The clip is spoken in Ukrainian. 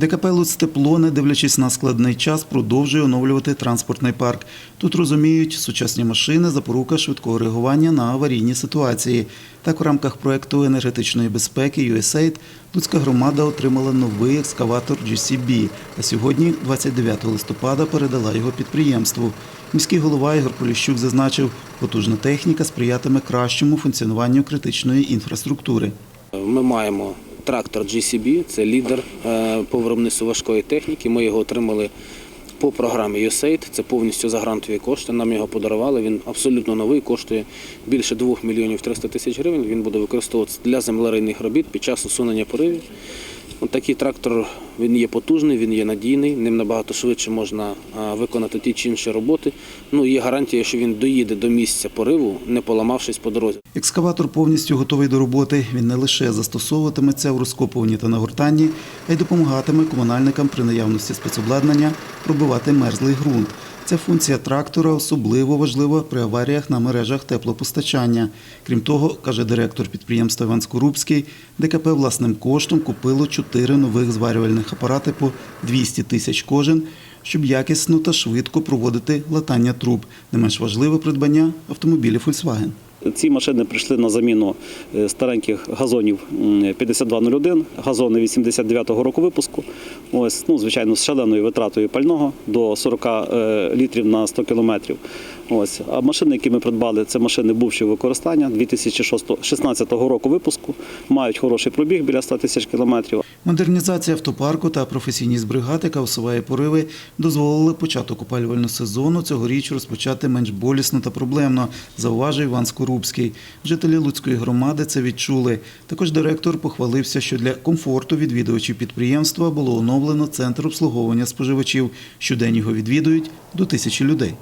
ДКП «Луцтепло», не дивлячись на складний час, продовжує оновлювати транспортний парк. Тут розуміють, сучасні машини – запорука швидкого реагування на аварійні ситуації. Так, у рамках проекту енергетичної безпеки USAID Луцька громада отримала новий екскаватор GCB, а сьогодні, 29 листопада, передала його підприємству. Міський голова Ігор Поліщук зазначив, потужна техніка сприятиме кращому функціонуванню критичної інфраструктури. Ми маємо трактор GCB, це лідер е, по виробництву важкої техніки. Ми його отримали по програмі USAID, це повністю за грантові кошти. Нам його подарували. Він абсолютно новий, коштує більше 2 мільйонів 300 тисяч гривень. Він буде використовуватися для землерийних робіт під час усунення поривів. Такий трактор він є потужний, він є надійний, ним набагато швидше можна виконати ті чи інші роботи. Ну є гарантія, що він доїде до місця пориву, не поламавшись по дорозі. Екскаватор повністю готовий до роботи. Він не лише застосовуватиметься у розкопуванні та нагортанні, а й допомагатиме комунальникам при наявності спецобладнання пробивати мерзлий ґрунт. Ця функція трактора особливо важлива при аваріях на мережах теплопостачання. Крім того, каже директор підприємства Іван Скорубський, ДКП власним коштом купило чотири нових зварювальних апарати по 200 тисяч кожен, щоб якісно та швидко проводити латання труб. Не менш важливе придбання автомобілів Volkswagen. Ці машини прийшли на заміну е, стареньких газонів 5201, газони 89-го року випуску. Ось, ну, звичайно, з шаленою витратою пального до 40 е, літрів на 100 кілометрів. Ось. А машини, які ми придбали, це машини бувшого використання 2016 року випуску, мають хороший пробіг біля 100 тисяч кілометрів. Модернізація автопарку та професійність бригад, яка пориви, дозволили початок опалювального сезону цьогоріч розпочати менш болісно та проблемно, зауважив Іван Скорубський. Жителі Луцької громади це відчули. Також директор похвалився, що для комфорту відвідувачів підприємства було оновлено центр обслуговування споживачів. Щодень його відвідують до тисячі людей.